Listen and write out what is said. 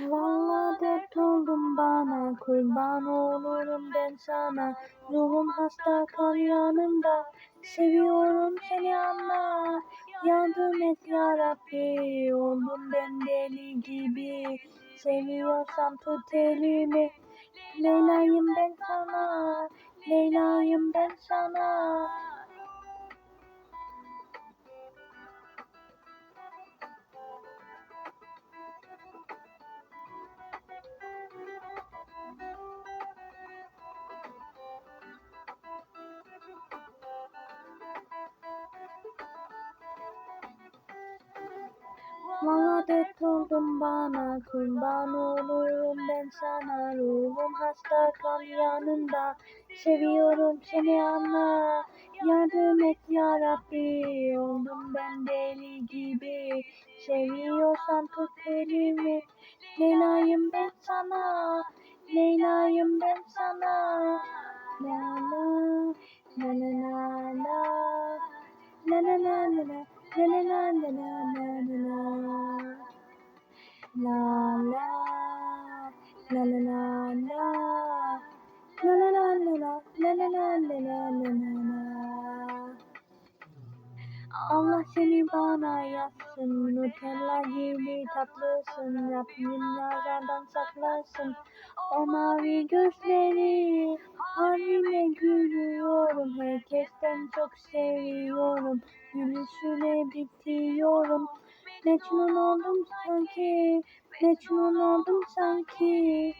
Valla dert oldum bana kurban olurum ben sana. Ruhum hasta kal yanımda. Seviyorum seni anla Yardım et ya Rabbi. Oldum ben deli gibi. Seviyorsan tut elimi. Leyla'yım ben sana. Leyla'yım ben sana Valla oldum bana kurban olurum ben sana Ruhum hasta kal yanımda Seviyorum seni anla Yardım et ya Oldum ben deli gibi Seviyorsan tut elimi Leyla'yım ben sana Leyla'yım ben sana la La la la la la La la la la la la la la La la La la la la La la la la la La la la la la la la la Allah seni bana yazsın Nutella gibi tatlısın Rabbim nazardan saklasın O mavi gözleri Haline gülüyorum Herkesten çok seviyorum Gülüşüne bitiyorum Mecnun oldum sanki Mecnun oldum sanki